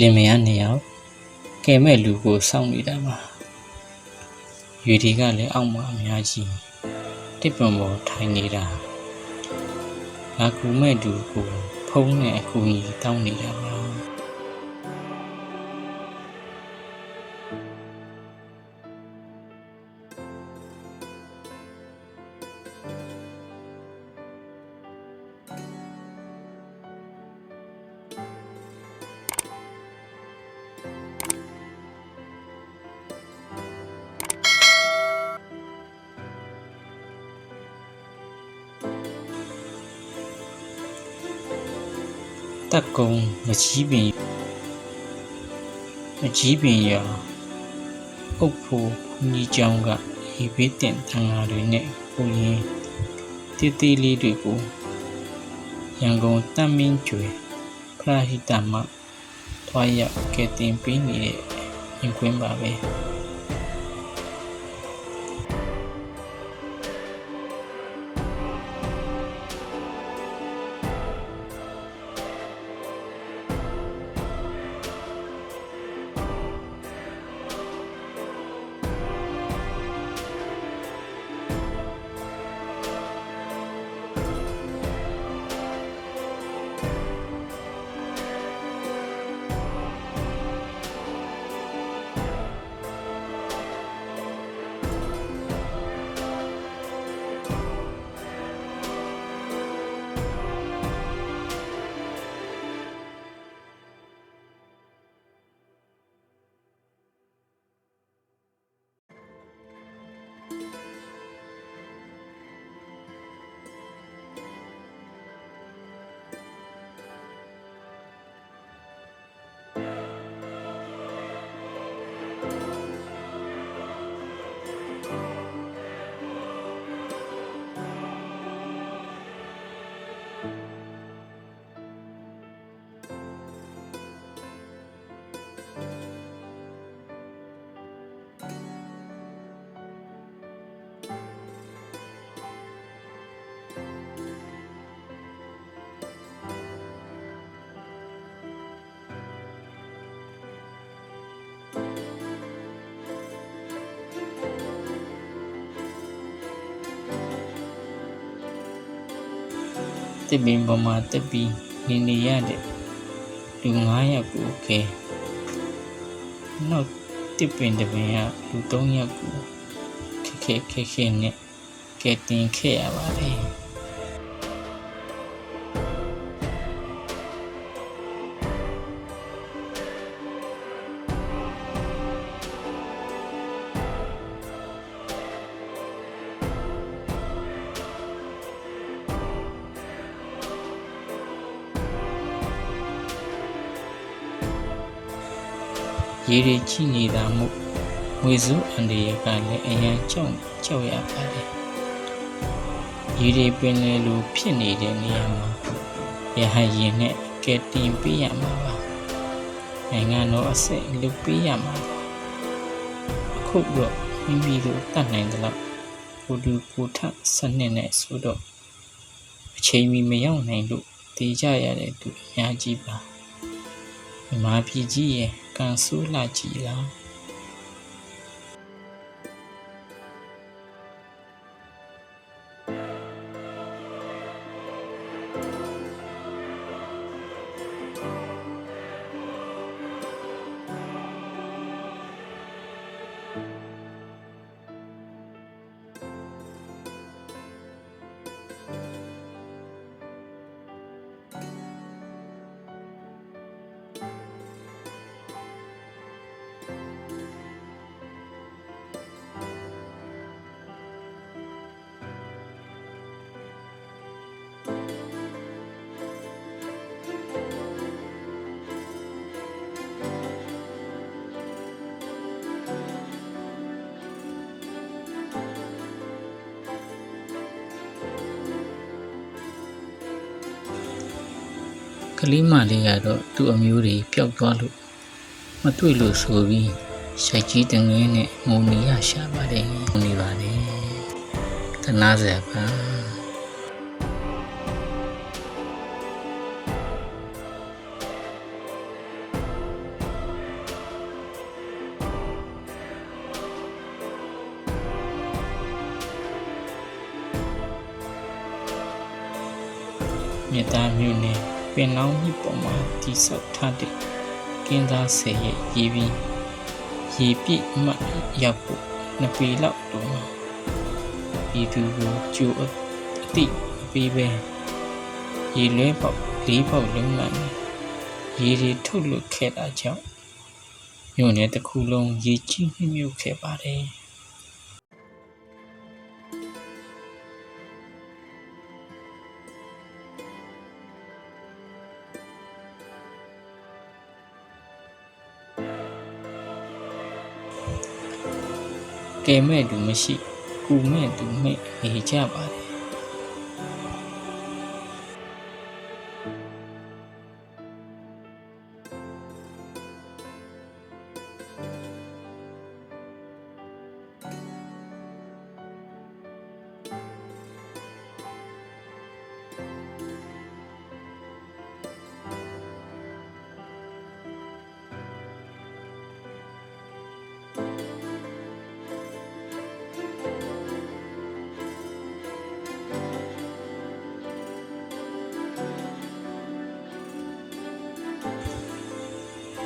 လင်မယားနှစ်ယောက်ကဲမဲ့လူကိုစောင့်နေတာပါရွေတွေကလည်းအောက်မှာအများကြီးတစ်ပံပေါ်ထိုင်နေတာငါကူမဲ့သူကိုဖုံးနဲ့အကူကြီးတောင်းနေတာပါ တက်ကုံမကြီးပင်မကြီးပင်ရအုပ်ဖို့ဘုန်းကြီးကျောင်းကဒီဘေးတင်တန်ဃာတွေနဲ့ကိုရင်တေးသေးလေးတွေကိုရန်ကုန်တမ်းမင်းကျွေဖရာဟိတမထွားရောက်ကဲတင်ပေးနေတဲ့ရင်ခွင်းပါပဲ တစ်ပင်ပေါ်မှာတက်ပြီးနေနေရတဲ့လူ9ယောက်ကိုကဲနောက်တစ်ပင်တစ်ပင်ကလူ3ယောက်ကိုခက်ခဲခက်ခဲနဲ့ကဲတင်ခဲ့ရပါတယ် ရေတွေချိနေတာမို့ငွေစုအန်ဒီရကလည်းအရန်ကြောက်ကြောက်ရပါတယ်ရေတွေပင်လေလိုဖြစ်နေတဲ့နေရာမှာရဟရင်နဲ့ကဲတင်ပေးရမှာပါနိုင်ငံတော်အစစ်လုပ်ပေးရမှာပါအခုတော့မိမိတို့တတ်နိုင်တယ်လို့ကိုလူကိုထစနစ်နဲ့ဆိုတော့အချိန်မီမရောက်နိုင်လို့တည်ကြရတဲ့သူအများကြီးပါမြမပြည်ကြီးရဲ့ ကန်ဆူးလာကြီးလား လေးမလေးကတော့သူ့အမျိုးတွေပျောက်သွားလို့မတွေ့လို့ဆိုပြီးရှိုက်ကြီးတငင်းနဲ့ငုံနေရရှာပါတယ်ငုံနေပါတယ်တနာစရာပါမြေသားမြို့နယ် ပင်လောင်းမြစ်ပေါ်မှာတည်ဆောက်ထားတဲ့ကင်းသားဆယ်ရဲ့ရေပြီးရေပြည့်မှတ်ရောက်ဖို့နှစ်ပေလောက်တော့မှာပြည်သူကိုကြိုအတိအပေးပဲရေလွဲပေါက်လေးပေါက်လုံးကနေရေတွေထုတ်လွတ်ခဲ့တာကြောင့်မြို့နယ်တစ်ခုလုံးရေကြီးနှမြုပ်ခဲ့ပါတယ် ကဲမဲ့သူမရှိ ကူမဲ့သူမဲ့နေကြပါတယ်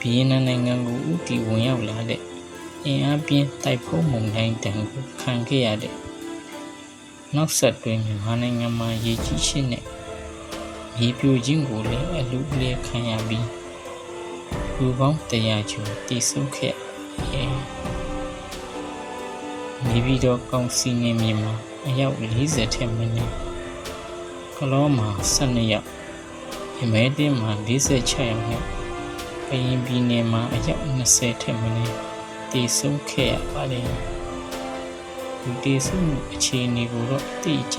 ဗီယက်နမ်နိုင်ငံကိုဥတီဝင်ရောက်လာတဲ့အင်အားပြင်းတိုက်ဖုံးမုန်တိုင်းတံကိုခံခဲ့ရတဲ့နောက်ဆက်တွဲမြန်မာနိုင်ငံမှာရေကြီးရှင်းတဲ့မြေပြိုခြင်းကိုလည်းအလူအလဲခံရပြီးလူပေါင်း100ကျော်တည်ဆုံခဲ့ရဲ့မြေပြီးတော့ကောင်းစီနေမြေမှာအယောက်40ထက်မနည်းကလောမှာ12ယောက်ရမဲတင်းမှာ46ယောက်နဲ့က ရင်ပြည်နယ်မှာအယောက်20ထက်မနည်းတည်ဆုံးခဲ့ရပါတယ်။ဒီတည်ဆုံးမှုအခြေအနေကိုတော့အတိအကျ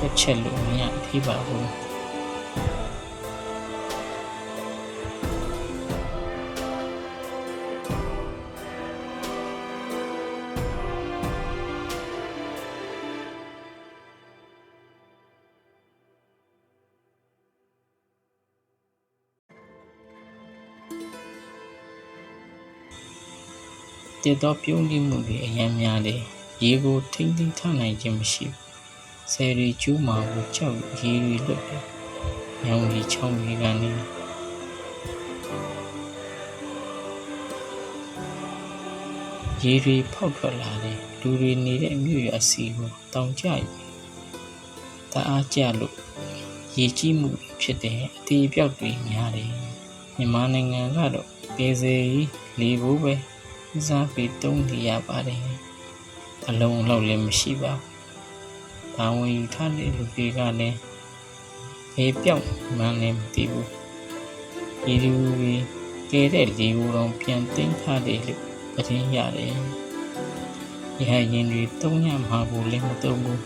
တစ်ချက်လို့မရသေးပါဘူး။။ တည်သောပြုံးလိမှုတွေအများများတယ်။ရေကိုထိမ့်သိမ်းထားနိုင်ခြင်းမရှိဘူး။ဆယ်ရီကျူးမာကိုကြောက်ရေတွေလွတ်တယ်။ညောင်ရီချောင်းတွေကနေရေတွေဖောက်ထွက်လာတယ်။လူတွေနေတဲ့မြို့ရအစီကိုတောင်ကျရ။တအားကြလို့ရေကြီးမှုဖြစ်တဲ့အသေးအပြောက်တွေများတယ်။မြန်မာနိုင်ငံကတော့ဒေဇယ်ကြီးလေဘိုးပဲ ဦးစားပေးသုံးနေရပါတယ်အလုံးလောက်လည်းမရှိပါဘူးဘာဝင်ယူထားတဲ့လူတွေကလည်းဘေးပြောက်မှန်းလည်းမသိဘူးဒီလူတွေကဲတဲ့လေကိုတော့ပြန်သိမ်းထားတယ်လို့သတင်းရတယ်ရဟရင်တွေတုံးရမှာကိုလည်းမတုံးဘူး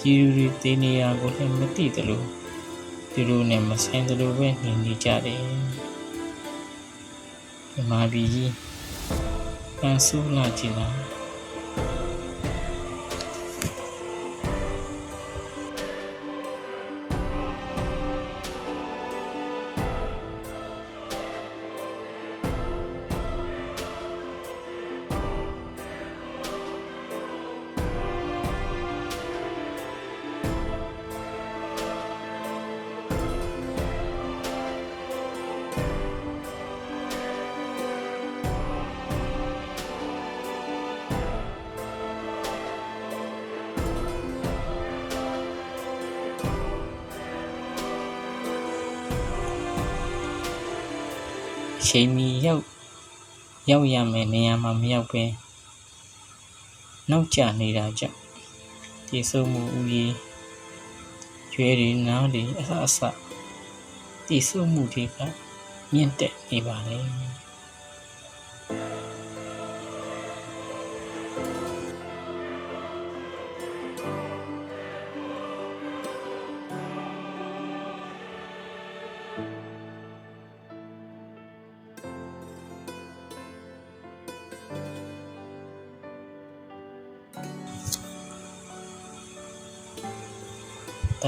ဒီလူတွေတေးနေရကိုလည်းမသိတယ်လို့သူတို့နဲ့မဆိုင်တယ်လို့ပဲနေနေကြတယ်မြမပြည်ကြီး ပန်းဆိုးလာကြ ချိန်မီရောက်ရောက်ရမယ်နေရာမှာမရောက်ပဲနောက်ကျနေတာကြောင့်ဒီဆုံးမှုဦးကြီးကျွဲတွေနားတွေအဆအဆဒီဆုံးမှုတွေကမြင့်တက်နေပါလေ။။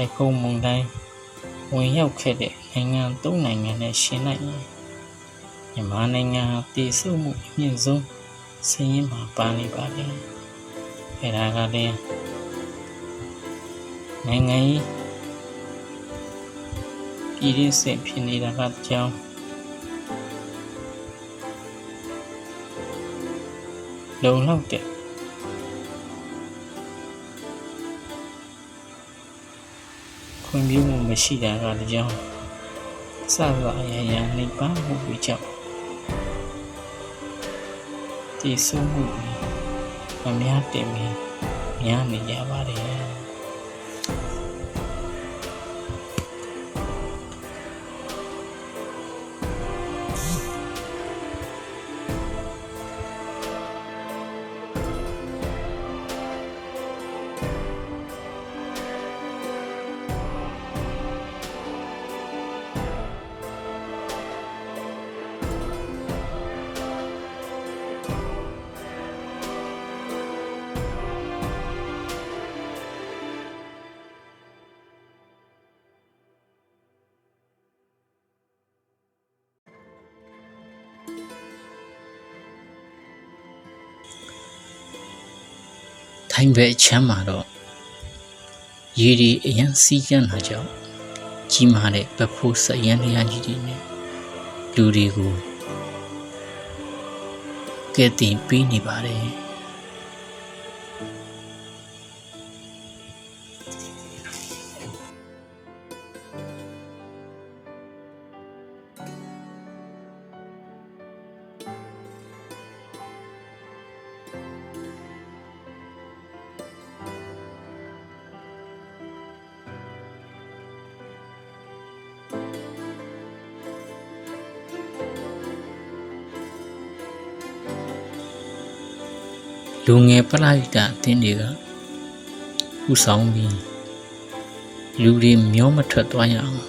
က်ဖုံးမုန်တိုင်းဝင်ရောက်ခဲ့တဲ့နိုင်ငံသုံးနိုင်ငံနဲ့ရှင်လိုက်ရင်မြန်မာနိုင်ငံဟာတည်ဆုပ်မှုအမြင့်ဆုံးစည်ရင်းမှာပါနေပါလေ။အဲဒါကလည်းနိုင်ငံကြီးပြည်ရင်းစင်ဖြစ်နေတာကတစ်ကြောင်းလုံလောက်တဲ့ ခွင့်ပြုမှုမရှိတာကတစ်ကြောင်းစသအရာရာနှိပ်ပန်းမှုတွေကြောင့်တည်ဆုံမှုတွေမများတင်မီများနေကြပါတယ် ထိုင်ဘက်အချမ်းမှာတော့ရေဒီအရန်စီးကျန်းလာကြောင်းကြီးမားတဲ့ဗဖို့စရန်တရားကြီးတွေနဲ့လူတွေကိုကဲတင်ပေးနေပါတယ် လူငယ်ပလိုက်တာအတင်းတွေကဥဆောင်ပြီးလူတွေမျောမထွက်သွားရအောင်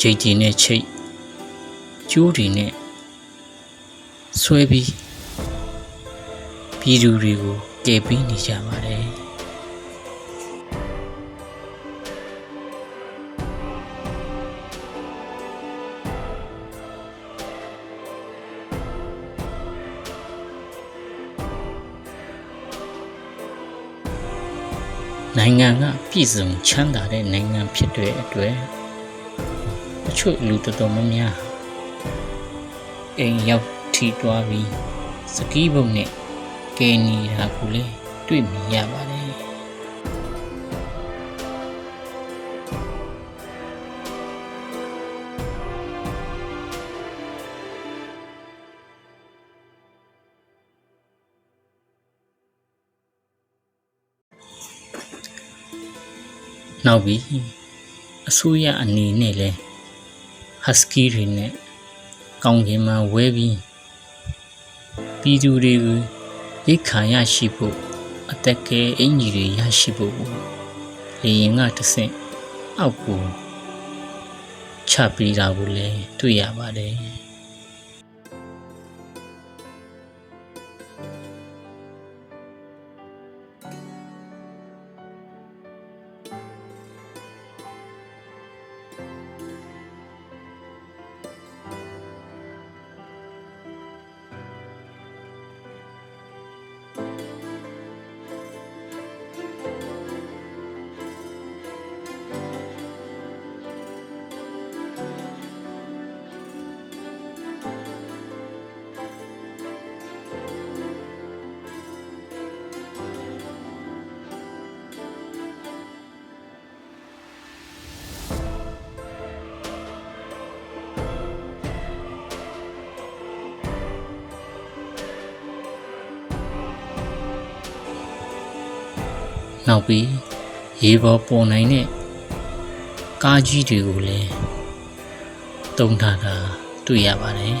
ချိတ်ကြီးနဲ့ချိတ်ကျိုးတွေနဲ့ဆွဲပြီးပြည်သူတွေကိုကယ်ပေးနေကြပါတယ် နိုင်ငံကပြည်စုံချမ်းသာတဲ့နိုင်ငံဖြစ်တဲ့အတွက်အချို့လူတော်တော်များများအိမ်ရောက်ထီတွားပြီးစကီးဘုံနဲ့ကဲနေတာကိုလည်းတွေ့မြင်ရပါတယ် နောက်ပြီးအစိုးရအနေနဲ့လဲဟတ်စကီတွေနဲ့ကောင်းကင်မှာဝဲပြီးပြည်သူတွေကိုရိတ်ခါရရှိဖို့အတက်ကဲအင်ကြီးတွေရရှိဖို့လေရင်ကတဆင့်အောက်ကိုချပေးတာကိုလည်းတွေ့ရပါတယ် နောက်ပြီးရေပေါ်ပေါ်နိုင်တဲ့ကားကြီးတွေကိုလည်းတုံးထားတာတွေ့ရပါတယ်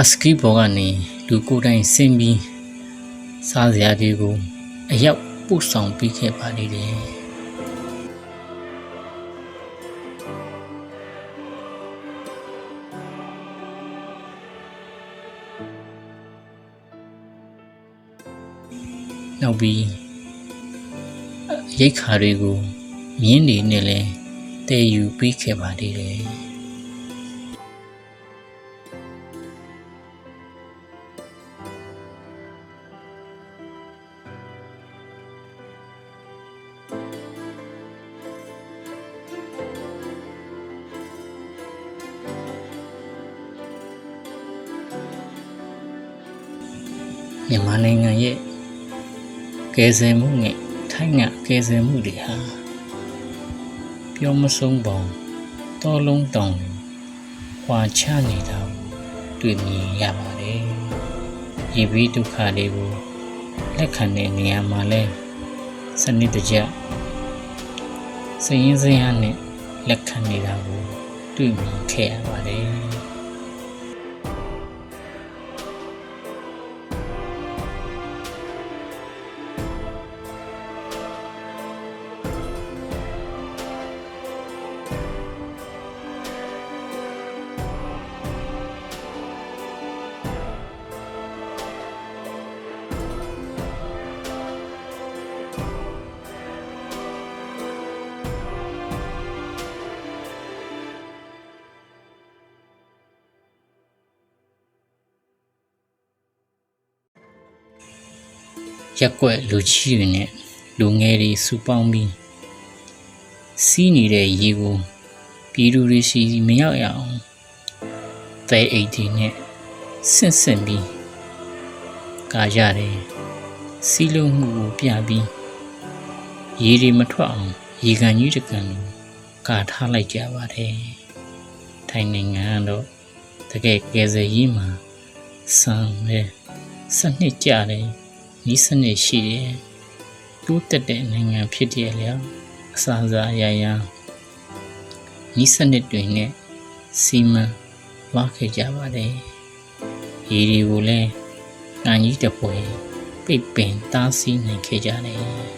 ဟတ်စကီဘောကနေလူကိုယ်တိုင်ဆင်းပြီးစားစရာတွေကိုအရောက်ပို့ဆောင်ပေးခဲ့ပါသေးတယ်နောက်ပြီးရိတ်ခါတွေကိုမြင်းနေနဲ့လဲတည်ယူပေးခဲ့ပါသေးတယ် မြန်မာနိုင်ငံရဲ့ကယ်ဆယ်မှုနဲ့ထိုင်းကကယ်ဆယ်မှုတွေဟာပြောမဆုံးပေါင်းတောလုံးတောင်ခွာချနေတာကိုတွေ့မြင်ရပါတယ်။ဒီဘီဒုက္ခတွေကိုလက်ခံတဲ့နေရာမှာလဲစနစ်တကျစရင်စရနဲ့လက်ခံနေတာကိုတွေ့မြင်ခဲ့ရပါတယ်။ ရက်ကွက်လူကြီးတွေနဲ့လူငယ်တွေစုပေါင်းပြီးစီးနေတဲ့ရေကိုပြည်သူတွေရှိမရောက်ရအောင်သဲအိတ်တွေနဲ့ဆင့်ဆင့်ပြီးကာရတယ်စီးလုံးမှုကိုပြပြီးရေတွေမထွက်အောင်ရေကန်ကြီးတစ်ကန်ကိုကာထားလိုက်ကြပါတယ်ထိုင်နိုင်ငံကတော့တကယ်ကယ်ဆယ်ရေးမှာစံပဲစနစ်ကြတယ် နီးစနစ်ရှိတယ်တိုးတက်တဲ့နိုင်ငံဖြစ်တယ်လျောက်အစာအစာအရာရာနီးစနစ်တွေနဲ့စီမံဝါခဲ့ကြပါတယ်ရေတွေကိုလည်းကံကြီးတပွဲပိတ်ပင်တားဆီးနိုင်ခဲ့ကြတယ်